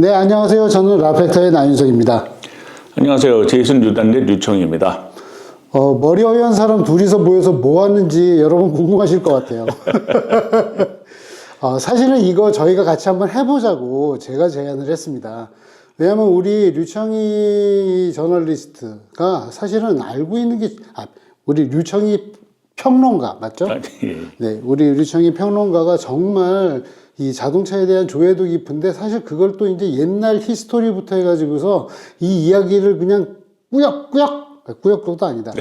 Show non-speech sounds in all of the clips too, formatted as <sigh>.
네, 안녕하세요. 저는 라펙터의 나윤석입니다. 안녕하세요. 제이슨 유단의 류청입니다. 어, 머리 허연 사람 둘이서 모여서 뭐 하는지 여러분 궁금하실 것 같아요. 어, <laughs> 사실은 이거 저희가 같이 한번 해보자고 제가 제안을 했습니다. 왜냐하면 우리 류청이 저널리스트가 사실은 알고 있는 게, 아, 우리 류청이 평론가, 맞죠? 아, 예. 네, 우리 류청이 평론가가 정말 이 자동차에 대한 조예도 깊은데 사실 그걸 또 이제 옛날 히스토리부터 해가지고서 이 이야기를 그냥 꾸역꾸역, 아, 꾸역꾸역도 아니다.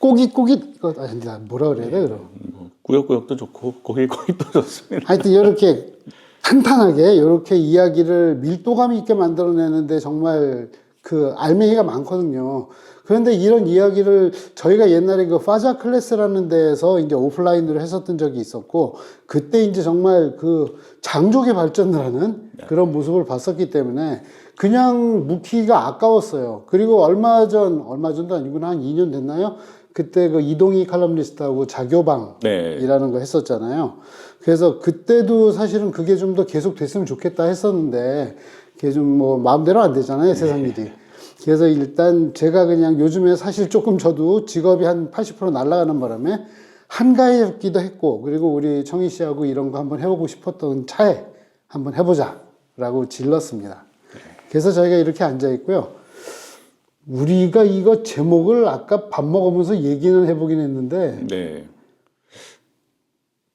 꼬깃꼬깃, 이거 아니다. 뭐라 그래야 돼, 그럼? 뭐 꾸역꾸역도 좋고 고길고길도 좋습니다. 하여튼 이렇게 탄탄하게 이렇게 이야기를 밀도감 있게 만들어내는데 정말 그 알맹이가 많거든요. 그런데 이런 이야기를 저희가 옛날에 그 파자 클래스라는 데에서 이제 오프라인으로 했었던 적이 있었고 그때 이제 정말 그 장족의 발전을 하는 그런 모습을 봤었기 때문에 그냥 묵히기가 아까웠어요. 그리고 얼마 전, 얼마 전도 아니구나 한 2년 됐나요? 그때 그 이동희 칼럼니스트하고 자교방 네. 이라는 거 했었잖아요. 그래서 그때도 사실은 그게 좀 더 계속 됐으면 좋겠다 했었는데 그게 좀 뭐 마음대로 안 되잖아요, 세상 일이. 그래서 일단 제가 그냥 요즘에 사실 조금 저도 직업이 한 80% 날아가는 바람에 한가했기도 했고 그리고 우리 청희 씨하고 이런 거 한번 해보고 싶었던 차에 한번 해보자 라고 질렀습니다. 그래서 저희가 이렇게 앉아 있고요. 우리가 이거 제목을 아까 밥 먹으면서 얘기는 해보긴 했는데 네.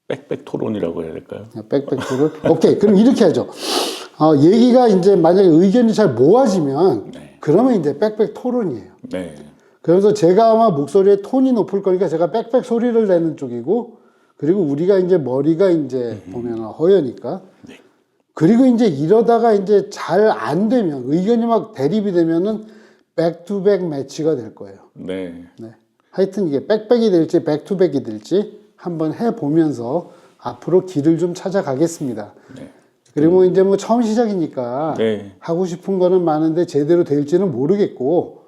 빽빽 토론이라고 해야 될까요? 백백투를 오케이 그럼 이렇게 하죠. 어, 얘기가 이제 만약에 의견이 잘 모아지면 네. 그러면 이제 백백 토론이에요. 네. 그래서 제가 아마 목소리의 톤이 높을 거니까 제가 백백 소리를 내는 쪽이고 그리고 우리가 이제 머리가 이제 보면 허여니까 네. 그리고 이제 이러다가 이제 잘 안 되면 의견이 막 대립이 되면은 백투백 매치가 될 거예요. 네. 네. 하여튼 이게 백백이 될지 백투백이 될지 한번 해 보면서 앞으로 길을 좀 찾아가겠습니다. 네. 그리고 이제 뭐 처음 시작이니까 네. 하고 싶은 거는 많은데 제대로 될지는 모르겠고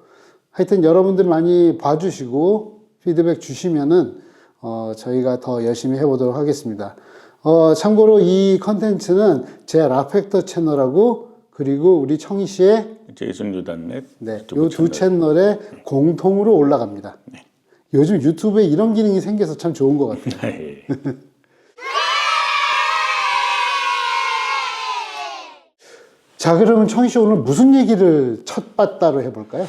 하여튼 여러분들 많이 봐주시고 피드백 주시면은 어, 저희가 더 열심히 해보도록 하겠습니다. 어, 참고로 이 컨텐츠는 제 라펙터 채널하고 그리고 우리 청희 씨의 제이슨 유단의 네, 요 두 채널에 공통으로 올라갑니다. 요즘 유튜브에 이런 기능이 생겨서 참 좋은 것 같아요. <laughs> 자, 그러면 청희 씨 오늘 무슨 얘기를 첫 바따로 해볼까요?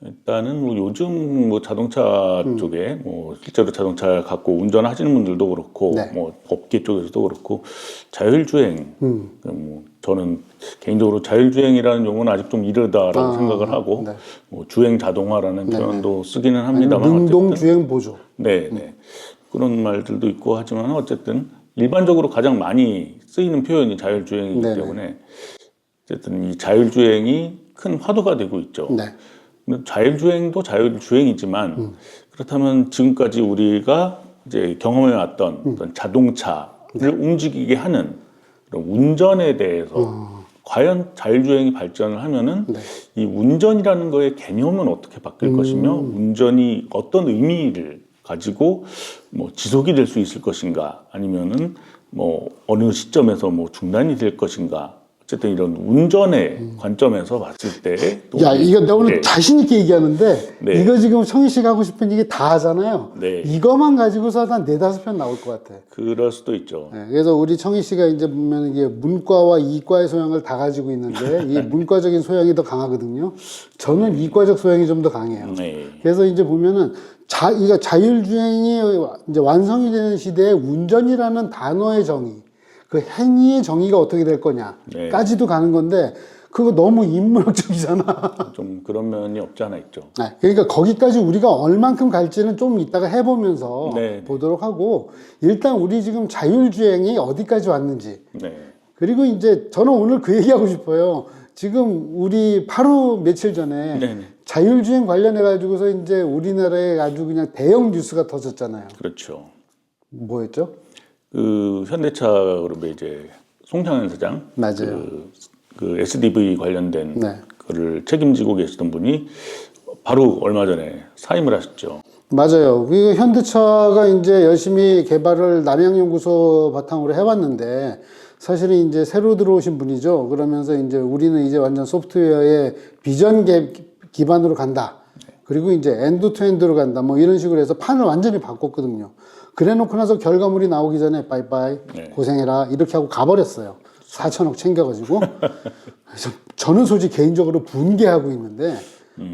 일단은 뭐 요즘 뭐 자동차 음. 쪽에 뭐 실제로 자동차 갖고 운전하시는 분들도 그렇고 네. 뭐 업계 쪽에서도 그렇고 자율주행 음. 뭐 저는 개인적으로 자율주행이라는 용어는 아직 좀 이르다라고 아, 생각을 하고 네. 뭐 주행 자동화라는 표현도 쓰기는 합니다만 능동 주행 보조. 네, 네. 그런 말들도 있고 하지만 어쨌든 일반적으로 가장 많이 쓰이는 표현이 자율주행이기 네네. 때문에 어쨌든 이 자율주행이 큰 화두가 되고 있죠. 네. 자율주행도 자율주행이지만 음. 그렇다면 지금까지 우리가 이제 경험해 왔던 음. 어떤 자동차를 네. 움직이게 하는 그런 운전에 대해서 과연 자율주행이 발전을 하면은 어. 네. 이 운전이라는 거의 개념은 어떻게 바뀔 것이며 음. 운전이 어떤 의미를 가지고 뭐 지속이 될 수 있을 것인가 아니면은 뭐 어느 시점에서 뭐 중단이 될 것인가 어쨌든 이런 운전의 관점에서 봤을 때또 음. 야, 이거 나 오늘 네. 자신 있게 얘기하는데 네. 이거 지금 청희 씨가 하고 싶은 얘기 다 하잖아요. 네. 이거만 가지고서 한 네다섯 편 나올 것 같아. 그럴 수도 있죠. 네, 그래서 우리 청희 씨가 이제 보면 이게 문과와 이과의 소양을 다 가지고 있는데 이 <laughs> 문과적인 소양이 더 강하거든요. 저는 이과적 소양이 좀 더 강해요. 네. 그래서 이제 보면은 자, 이거 자율주행이 이제 완성이 되는 시대에 운전이라는 단어의 정의, 그 행위의 정의가 어떻게 될 네. 거냐까지도 가는 건데 그거 너무 인문학적이잖아. <laughs> 좀 그런 면이 없지 않아 있죠. 네, 그러니까 거기까지 우리가 얼만큼 갈지는 좀 이따가 해보면서 네. 보도록 하고 일단 우리 지금 자율주행이 어디까지 왔는지 네. 그리고 이제 저는 오늘 그 얘기하고 싶어요. 지금 우리 바로 며칠 전에 네네. 자율주행 관련해 가지고서 이제 우리나라에 아주 그냥 대형 뉴스가 터졌잖아요. 그렇죠. 뭐였죠? 그 현대차 그룹의 이제 송창현 사장 맞아요. 그, 그 SDV 관련된 네. 그를 책임지고 계시던 분이 바로 얼마 전에 사임을 하셨죠. 맞아요. 그 현대차가 이제 열심히 개발을 남양연구소 바탕으로 해왔는데 사실은 이제 새로 들어오신 분이죠. 그러면서 이제 우리는 이제 완전 소프트웨어의 비전 개- 기반으로 간다. 그리고 이제 엔드 투 엔드로 간다. 뭐 이런 식으로 해서 판을 완전히 바꿨거든요. 그래 놓고 나서 결과물이 나오기 전에 빠이빠이 네. 고생해라 이렇게 하고 가버렸어요. 4천억 챙겨가지고. <laughs> 그래서 저는 솔직히 개인적으로 분개하고 있는데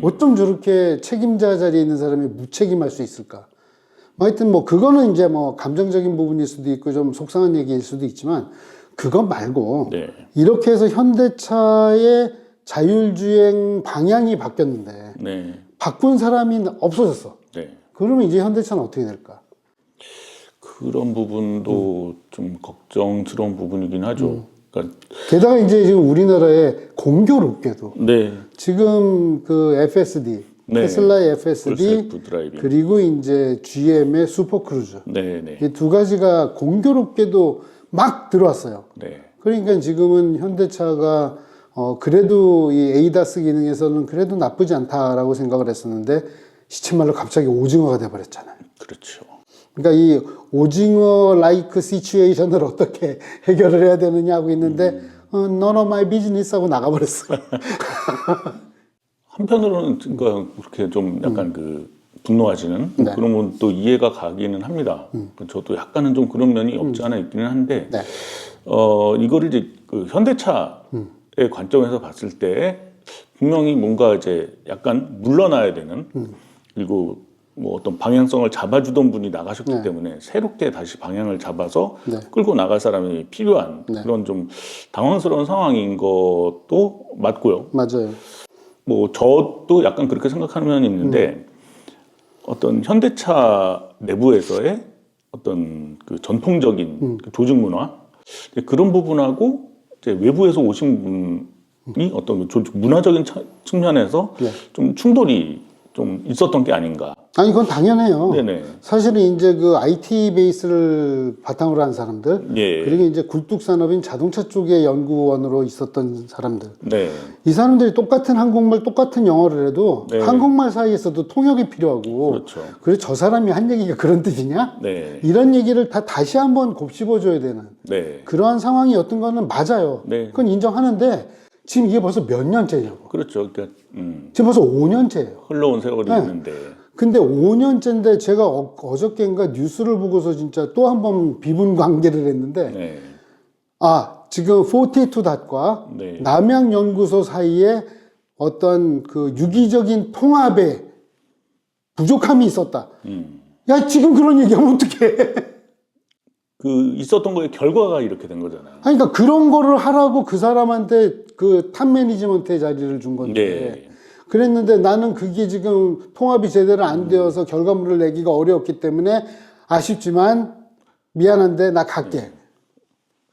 어쩜 저렇게 책임자 자리에 있는 사람이 무책임할 수 있을까? 뭐 하여튼 뭐 그거는 이제 뭐 감정적인 부분일 수도 있고 좀 속상한 얘기일 수도 있지만 그거 말고 네. 이렇게 해서 현대차의 자율주행 방향이 바뀌었는데 네. 바꾼 사람이 없어졌어. 네. 그러면 이제 현대차는 어떻게 될까? 그런 부분도 좀 걱정스러운 부분이긴 하죠. 그러니까 게다가 이제 지금 우리나라에 공교롭게도 네. 지금 그 FSD 네. 테슬라의 풀셀프 FSD 드라이빙. 그리고 이제 GM의 슈퍼크루즈 네, 네. 이 두 가지가 공교롭게도 막 들어왔어요. 네. 그러니까 지금은 현대차가 어 그래도 이 에이다스 기능에서는 그래도 나쁘지 않다라고 생각을 했었는데 시쳇말로 갑자기 오징어가 돼 버렸잖아요. 그렇죠. 그러니까 이 오징어 라이크 시츄에이션을 어떻게 <laughs> 해결을 해야 되느냐 하고 있는데 어, none of my business 하고 나가버렸어요. <laughs> 한편으로는 그러니까 그렇게 좀 약간 그 분노하시는 음. 네. 음. 그런 건 또 이해가 가기는 합니다. 저도 약간은 좀 그런 면이 없지 않아 있기는 한데 네. 어 이거를 이제 그 현대차의 음. 관점에서 봤을 때 분명히 뭔가 이제 약간 물러나야 되는 음. 그리고 뭐 어떤 방향성을 잡아주던 분이 나가셨기 네. 때문에 새롭게 다시 방향을 잡아서 네. 끌고 나갈 사람이 필요한 네. 그런 좀 당황스러운 상황인 것도 맞고요. 맞아요. 뭐 저도 약간 그렇게 생각하는 면이 있는데 어떤 현대차 내부에서의 어떤 그 전통적인 그 조직 문화 그런 부분하고 이제 외부에서 오신 분이 어떤 그 조직 문화적인 차- 측면에서 네. 좀 충돌이 좀 있었던 게 아닌가. 아니 그건 당연해요. 네네. 사실은 이제 그 IT 베이스를 바탕으로 한 사람들 예. 그리고 이제 굴뚝 산업인 자동차 쪽의 연구원으로 있었던 사람들 네. 이 사람들이 똑같은 한국말 똑같은 영어를 해도 네. 한국말 사이에서도 통역이 필요하고 그렇죠. 그래 저 사람이 한 얘기가 그런 뜻이냐 네. 이런 얘기를 다 다시 한번 곱씹어줘야 되는 네. 그러한 상황이었던 거는 맞아요 네. 그건 인정하는데 지금 이게 벌써 몇 년째냐고 그렇죠. 그러니까 음, 지금 벌써 5년째예요 흘러온 세월이 네. 있는데 근데 5년째인데 제가 어, 어저께인가 뉴스를 보고서 진짜 또 한 번 비분 관계를 했는데 네. 아 지금 42닷과 네. 남양연구소 사이에 어떤 그 유기적인 통합에 부족함이 있었다. 음. 야 지금 그런 얘기하면 어떡해. <laughs> 그 있었던 거의 결과가 이렇게 된 거잖아요. 아니, 그러니까 그런 거를 하라고 그 사람한테 그 탑 매니지먼트의 자리를 준 건데. 네. 그랬는데 나는 그게 지금 통합이 제대로 안 되어서 결과물을 내기가 어려웠기 때문에 아쉽지만 미안한데 나 갈게.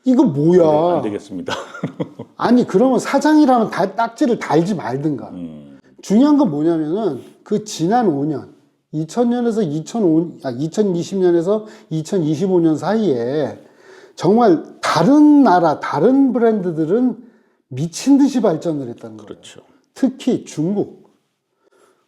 이거 네, 뭐야? 안 되겠습니다. <laughs> 아니 그러면 사장이라면 다 딱지를 달지 말든가. 음. 중요한 건 뭐냐면은 그 지난 5년 2000년에서 2005, 아, 2020년에서 2025년 사이에 정말 다른 나라 다른 브랜드들은 미친 듯이 발전을 했다는 거예요. 그렇죠. 특히 중국.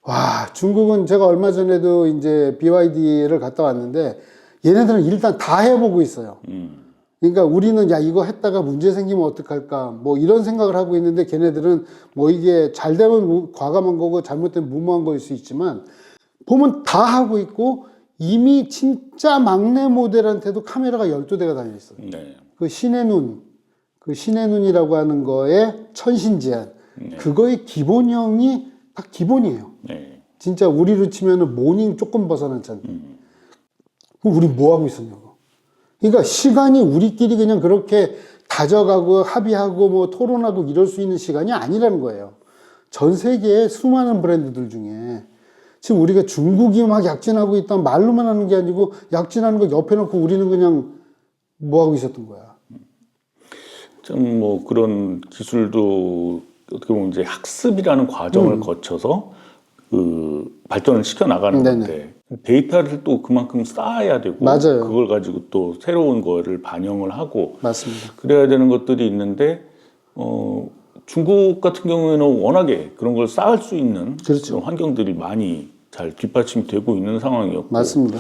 와, 중국은 제가 얼마 전에도 이제 BYD를 갔다 왔는데 얘네들은 일단 다 해보고 있어요. 음. 그러니까 우리는 야 이거 했다가 문제 생기면 어떡할까 뭐 이런 생각을 하고 있는데 걔네들은 뭐 이게 잘 되면 무- 과감한 거고 잘못되면 무모한 거일 수 있지만 보면 다 하고 있고 이미 진짜 막내 모델한테도 카메라가 12대가 달려 있어요. 네. 그 신의 눈, 그 신의 눈이라고 하는 거에 천신제한 그거의 기본형이 딱 기본이에요. 네. 진짜 우리로 치면은 모닝 조금 벗어난 찬. 그럼 우리 뭐 하고 있었냐고. 그러니까 시간이 우리끼리 그냥 그렇게 다져가고 합의하고 뭐 토론하고 이럴 수 있는 시간이 아니라는 거예요. 전 세계의 수많은 브랜드들 중에 지금 우리가 중국이 막 약진하고 있다 말로만 하는 게 아니고 약진하는 거 옆에 놓고 우리는 그냥 뭐 하고 있었던 거야. 좀뭐 그런 기술도 어떻게 보면 이제 학습이라는 과정을 거쳐서 그 발전을 시켜 나가는 음. 네네. 건데 데이터를 또 그만큼 쌓아야 되고 맞아요. 그걸 가지고 또 새로운 거를 반영을 하고 맞습니다. 그래야 되는 것들이 있는데 어 중국 같은 경우에는 워낙에 그런 걸 쌓을 수 있는 그렇죠. 환경들이 많이 잘 뒷받침이 되고 있는 상황이었고 맞습니다.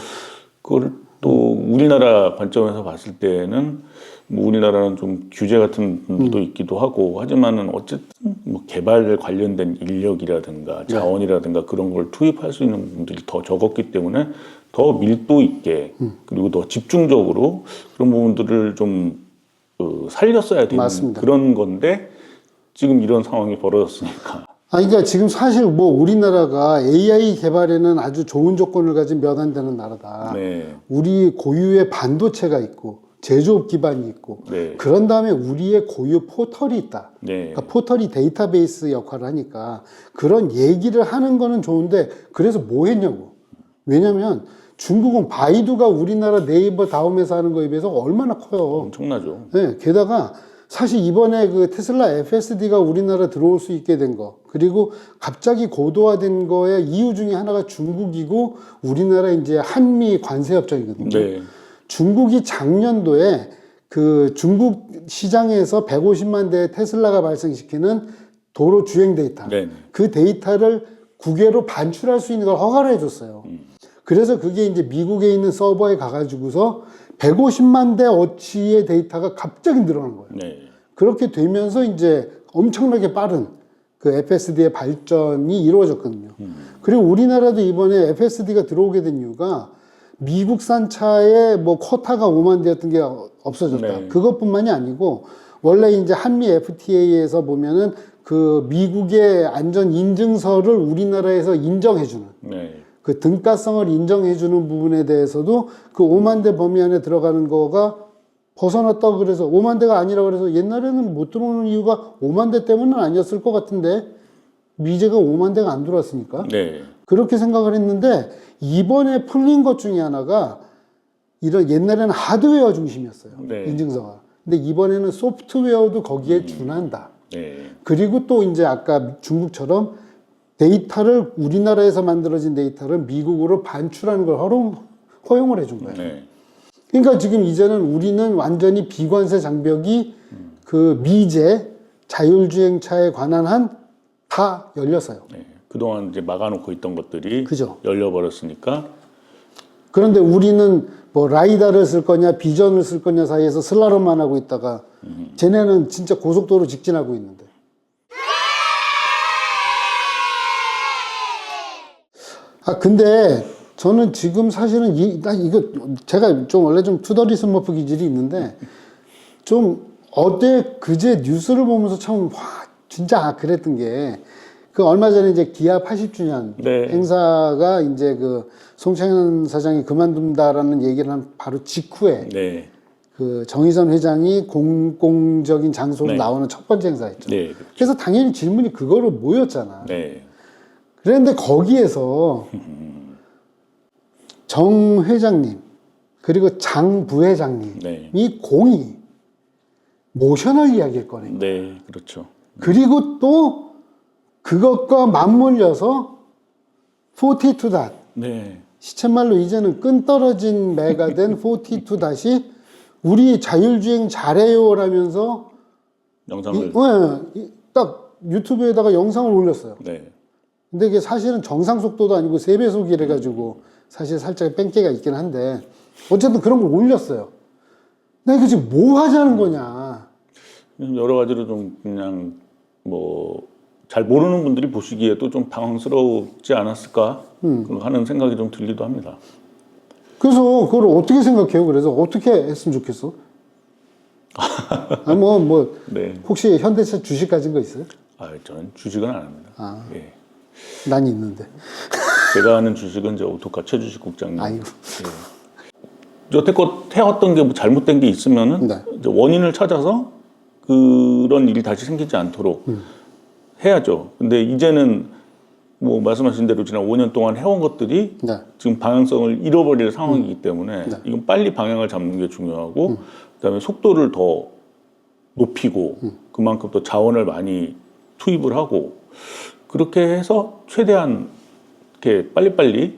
그걸 또 우리나라 관점에서 봤을 때는 뭐 우리나라는 좀 규제 같은 부분도 음. 있기도 하고 하지만은 어쨌든 뭐 개발 관련된 인력이라든가 네. 자원이라든가 그런 걸 투입할 수 있는 부분들이 더 적었기 때문에 더 밀도 있게 음. 그리고 더 집중적으로 그런 부분들을 좀 어, 살렸어야 되는 맞습니다. 그런 건데 지금 이런 상황이 벌어졌으니까 아, 그러니까 지금 사실 뭐 우리나라가 AI 개발에는 아주 좋은 조건을 가진 몇 안 되는 나라다. 네, 우리 고유의 반도체가 있고 제조업 기반이 있고 네, 그런 다음에 우리의 고유 포털이 있다. 네, 그러니까 포털이 데이터베이스 역할을 하니까 그런 얘기를 하는 거는 좋은데 그래서 뭐 했냐고. 왜냐면 중국은 바이두가 우리나라 네이버 다음에서 하는 거에 비해서 얼마나 커요. 엄청나죠. 네, 게다가 사실 이번에 그 테슬라 FSD가 우리나라 들어올 수 있게 된 거, 그리고 갑자기 고도화된 거의 이유 중에 하나가 중국이고 우리나라 이제 한미 관세 협정이거든요. 네, 중국이 작년도에 그 중국 시장에서 150만 대의 테슬라가 발생시키는 도로 주행 데이터, 네, 그 데이터를 국외로 반출할 수 있는 걸 허가를 해줬어요. 그래서 그게 이제 미국에 있는 서버에 가가지고서 150만 대 어치의 데이터가 갑자기 늘어난 거예요. 네, 그렇게 되면서 이제 엄청나게 빠른 그 FSD의 발전이 이루어졌거든요. 그리고 우리나라도 이번에 FSD가 들어오게 된 이유가 미국산 차의 뭐 쿼타가 5만 대였던 게 없어졌다. 네. 그것뿐만이 아니고 원래 이제 한미 FTA에서 보면은 그 미국의 안전 인증서를 우리나라에서 인정해주는 네, 그 등가성을 인정해주는 부분에 대해서도 그 5만 대 범위 안에 들어가는 거가 벗어났다고 그래서 5만 대가 아니라 그래서 옛날에는 못 들어오는 이유가 5만 대 때문은 아니었을 것 같은데 미제가 5만 대가 안 들어왔으니까 네, 그렇게 생각을 했는데 이번에 풀린 것 중에 하나가 이런 옛날에는 하드웨어 중심이었어요 네. 인증서가 근데 이번에는 소프트웨어도 거기에 준한다 네, 그리고 또 이제 아까 중국처럼 데이터를 우리나라에서 만들어진 데이터를 미국으로 반출하는 걸 허용, 허용을 해준 거예요. 네, 그러니까 지금 이제는 우리는 완전히 비관세 장벽이 그 미제 자율주행차에 관한 한 다 열렸어요. 네. 그동안 이제 막아놓고 있던 것들이 그죠? 열려버렸으니까 그런데 우리는 뭐 라이다를 쓸 거냐 비전을 쓸 거냐 사이에서 슬라롬만 하고 있다가 쟤네는 진짜 고속도로 직진하고 있는데. 아 근데 저는 지금 사실은 이, 나 이거 제가 좀 원래 좀 투더리 스머프 기질이 있는데 좀 어제 그제 뉴스를 보면서 참 와 진짜 아, 그랬던 게 그 얼마 전에 이제 기아 80주년 네. 행사가 이제 그 송창현 사장이 그만둔다라는 얘기를 한 바로 직후에 네, 그 정의선 회장이 공공적인 장소로 네. 나오는 첫 번째 행사였죠. 네, 그래서 당연히 질문이 그거로 모였잖아. 네, 그런데 거기에서 정 회장님 그리고 장 부회장님이 네, 공이 모셔널 이야기를 꺼내. 네, 그렇죠. 그리고 또 그것과 맞물려서 42 닷. 네, 시쳇말로 이제는 끈 떨어진 매가 된 <laughs> 42 다시 우리 자율주행 잘해요라면서 이, 영상을 예, 이- 딱 유튜브에다가 영상을 올렸어요. 네, 근데 이게 사실은 정상 속도도 아니고 세배속이래 가지고 사실 살짝 뺑개가 있긴 한데 어쨌든 그런 걸 올렸어요. 나 이거 지금 뭐 하자는 거냐. 여러 가지로 좀 그냥 뭐 잘 모르는 분들이 보시기에도 좀 당황스럽지 않았을까 하는 생각이 좀 들기도 합니다. 그래서 그걸 어떻게 생각해요? 그래서 어떻게 했으면 좋겠어? <laughs> 아, 뭐, 뭐, 네, 혹시 현대차 주식 가진 거 있어요? 아, 저는 주식은 안 합니다. 아. 예. 난 있는데. <laughs> 제가 아는 주식은 저 오토카 최주식 국장님. 아이고. 여태껏 해왔던 게 뭐 잘못된 게 있으면은 네. 이제 원인을 찾아서 그런 일이 다시 생기지 않도록 음. 해야죠. 근데 이제는 뭐 말씀하신 대로 지난 5년 동안 해온 것들이 네. 지금 방향성을 잃어버릴 상황이기 때문에 네. 이건 빨리 방향을 잡는 게 중요하고 그다음에 속도를 더 높이고 그만큼 또 자원을 많이 투입을 하고 그렇게 해서 최대한 이렇게 빨리빨리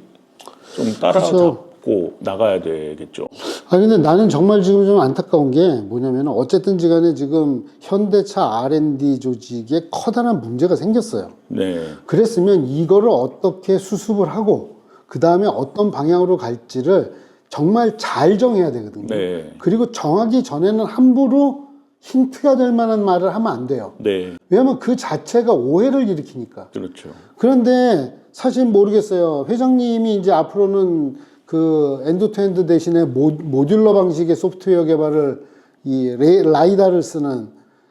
좀 따라잡고 나가야 되겠죠. 아 근데 나는 정말 지금 좀 안타까운 게 뭐냐면 어쨌든지 간에 지금 현대차 R&D 조직에 커다란 문제가 생겼어요. 네. 그랬으면 이거를 어떻게 수습을 하고 그 다음에 어떤 방향으로 갈지를 정말 잘 정해야 되거든요. 네. 그리고 정하기 전에는 함부로 힌트가 될 만한 말을 하면 안 돼요. 네. 왜냐하면 그 자체가 오해를 일으키니까. 그렇죠. 그런데 사실 모르겠어요. 회장님이 이제 앞으로는 그 엔드투엔드 대신에 모, 모듈러 방식의 소프트웨어 개발을 이 레, 라이다를 쓰는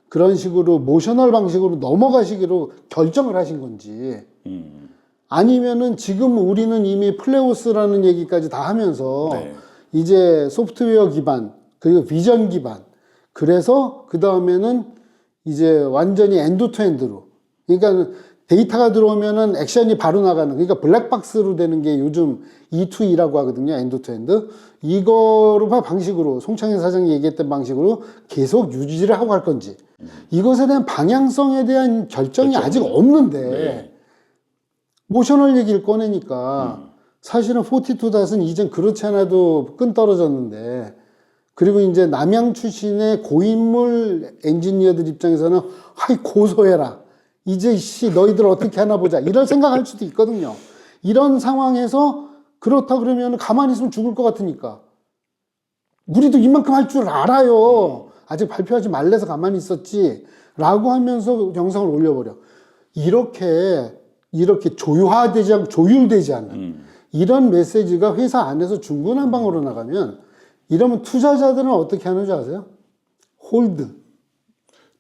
그런 식으로 모셔널 방식으로 넘어가시기로 결정을 하신 건지 음. 아니면은 지금 우리는 이미 플레오스라는 얘기까지 다 하면서 네. 이제 소프트웨어 기반 그리고 비전 기반 그래서 그 다음에는 이제 완전히 엔드투엔드로 그러니까 데이터가 들어오면은 액션이 바로 나가는 그러니까 블랙박스로 되는 게 요즘 E2E라고 하거든요 엔드투엔드 이거로 방식으로 송창현 사장이 얘기했던 방식으로 계속 유지를 하고 갈 건지 이것에 대한 방향성에 대한 결정이 그렇죠. 아직 없는데 네. 모셔널 얘기를 꺼내니까 사실은 42닷은 이젠 그렇지 않아도 끈 떨어졌는데 그리고 이제 남양 출신의 고인물 엔지니어들 입장에서는 하이 고소해라 이제 씨 너희들 어떻게 하나 보자. 이런 생각할 수도 있거든요. 이런 상황에서 그렇다 그러면 가만히 있으면 죽을 것 같으니까. 우리도 이만큼 할 줄 알아요. 아직 발표하지 말래서 가만히 있었지. 라고 하면서 영상을 올려버려. 이렇게 이렇게 조화되지 않고 조율되지 않는 음. 이런 메시지가 회사 안에서 중구난방으로 나가면 이러면 투자자들은 어떻게 하는 줄 아세요? 홀드.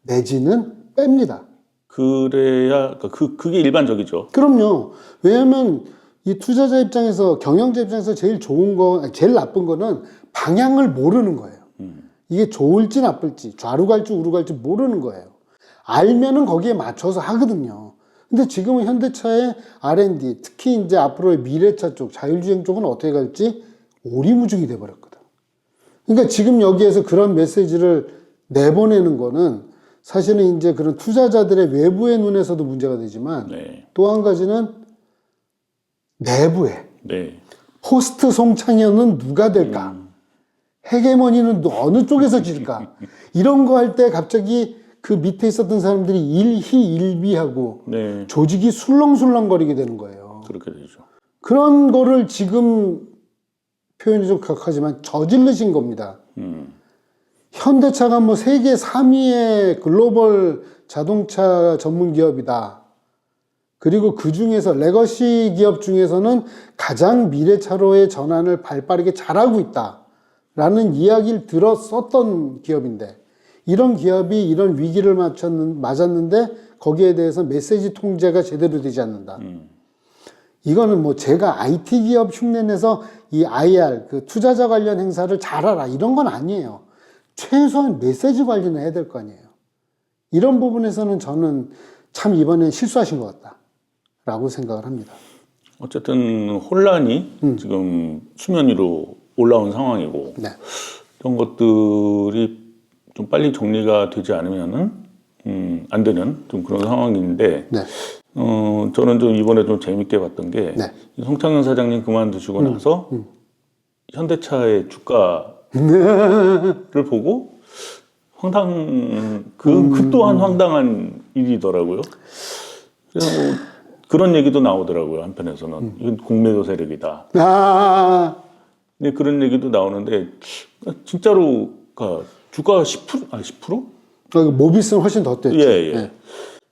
내지는 뺍니다. 그래야 그러니까 그 그게 일반적이죠. 그럼요. 왜냐하면 이 투자자 입장에서 경영자 입장에서 제일 좋은 거, 제일 나쁜 거는 방향을 모르는 거예요. 음. 이게 좋을지 나쁠지 좌로 갈지 우로 갈지 모르는 거예요. 알면은 거기에 맞춰서 하거든요. 근데 지금은 현대차의 R&D, 특히 이제 앞으로의 미래차 쪽, 자율주행 쪽은 어떻게 갈지 오리무중이 돼버렸거든. 그러니까 지금 여기에서 그런 메시지를 내보내는 거는 사실은 이제 그런 투자자들의 외부의 눈에서도 문제가 되지만 네. 또 한 가지는 내부에 네. 호스트 송창현은 누가 될까? 헤게모니는 또 어느 쪽에서 질까? <laughs> 이런 거 할 때 갑자기 그 밑에 있었던 사람들이 일희일비하고 네. 조직이 술렁술렁거리게 되는 거예요. 그렇게 되죠. 그런 거를 지금 표현이 좀 격하지만 저질르신 겁니다. 음. 현대차가 뭐 세계 3위의 글로벌 자동차 전문 기업이다. 그리고 그 중에서 레거시 기업 중에서는 가장 미래차로의 전환을 발빠르게 잘하고 있다. 라는 이야기를 들었었던 기업인데, 이런 기업이 이런 위기를 맞췄는, 맞았는데, 거기에 대해서 메시지 통제가 제대로 되지 않는다. 음. 이거는 뭐 제가 IT 기업 흉내내서 이 IR, 그 투자자 관련 행사를 잘하라. 이런 건 아니에요. 최소한 메시지 관리는 해야 될 거 아니에요. 이런 부분에서는 저는 참 이번에 실수하신 것 같다. 라고 생각을 합니다. 어쨌든 혼란이 지금 수면 위로 올라온 상황이고 네. 이런 것들이 좀 빨리 정리가 되지 않으면은 음, 안 되는 좀 그런 상황인데 네. 어, 저는 좀 이번에 좀 재밌게 봤던 게 네. 이 송창현 사장님 그만두시고 나서 현대차의 주가 를 보고 황당 그, 그 또한 황당한 일이더라고요. 그래서 뭐 그런 얘기도 나오더라고요 한편에서는 이건 공매도 세력이다. 아, 네, 그런 얘기도 나오는데 진짜로 그 주가 10% 아니 10%? 어, 모비스는 훨씬 더 뛰었죠. 예, 예. 네.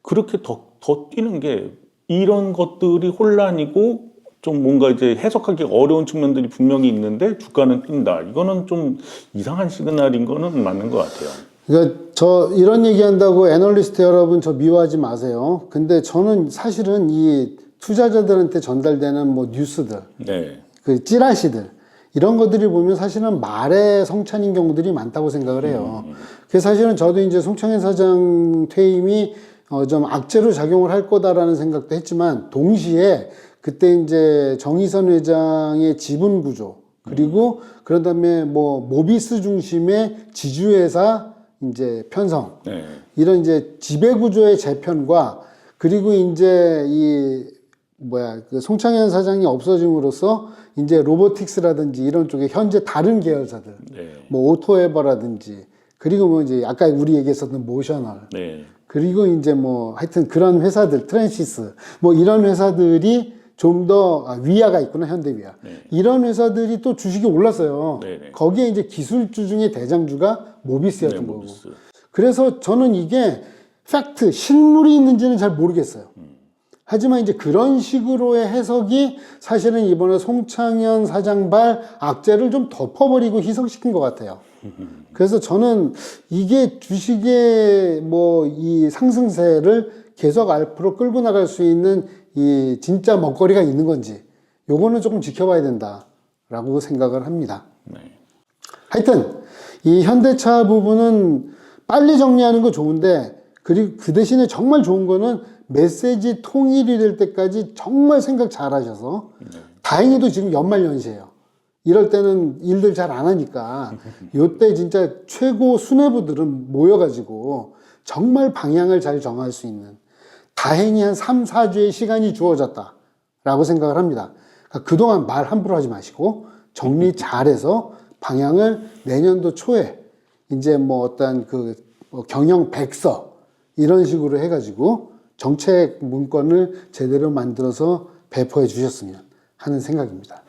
그렇게 더, 더 뛰는 게 이런 것들이 혼란이고 좀 뭔가 이제 해석하기 어려운 측면들이 분명히 있는데 주가는 뛴다. 이거는 좀 이상한 시그널인 거는 맞는 것 같아요. 그러니까 저 이런 얘기한다고 애널리스트 여러분 저 미워하지 마세요. 근데 저는 사실은 이 투자자들한테 전달되는 뭐 뉴스들, 네. 그 찌라시들 이런 것들이 보면 사실은 말의 성찬인 경우들이 많다고 생각을 해요. 그래서 사실은 저도 이제 송창현 사장 퇴임이 어, 좀 악재로 작용을 할 거다라는 생각도 했지만 동시에 그때 이제 정의선 회장의 지분 구조 그리고 그런 다음에 뭐 모비스 중심의 지주회사 이제 편성 네. 이런 이제 지배 구조의 재편과 그리고 이제 이 뭐야 그 송창현 사장이 없어짐으로써 이제 로보틱스라든지 이런 쪽에 현재 다른 계열사들 네. 뭐 오토에버라든지 그리고 뭐 이제 아까 우리 얘기했었던 모셔널 네. 그리고 이제 뭐 하여튼 그런 회사들 트랜시스 뭐 이런 회사들이 좀더 아, 위아가 있구나 현대위아 네. 이런 회사들이 또 주식이 올랐어요. 네네. 거기에 이제 기술주 중에 대장주가 모비스였던 네, 거고. 모비스. 그래서 저는 이게 팩트 실물이 있는지는 잘 모르겠어요. 하지만 이제 그런 식으로의 해석이 사실은 이번에 송창현 사장발 악재를 좀 덮어버리고 희석시킨 것 같아요. <laughs> 그래서 저는 이게 주식의 뭐 이 상승세를 계속 앞으로 끌고 나갈 수 있는 이 진짜 먹거리가 있는 건지 요거는 조금 지켜봐야 된다라고 생각을 합니다. 네. 하여튼 이 현대차 부분은 빨리 정리하는 거 좋은데 그리고 그 대신에 정말 좋은 거는 메시지 통일이 될 때까지 정말 생각 잘 하셔서 다행히도 지금 연말 연시예요. 이럴 때는 일들 잘 안 하니까 <laughs> 요때 진짜 최고 수뇌부들은 모여가지고 정말 방향을 잘 정할 수 있는 다행히 한 3, 4주의 시간이 주어졌다 라고 생각을 합니다. 그러니까 그동안 말 함부로 하지 마시고 정리 잘해서 방향을 내년도 초에 이제 뭐 어떤 그뭐 경영 백서 이런 식으로 해가지고 정책 문건을 제대로 만들어서 배포해 주셨으면 하는 생각입니다.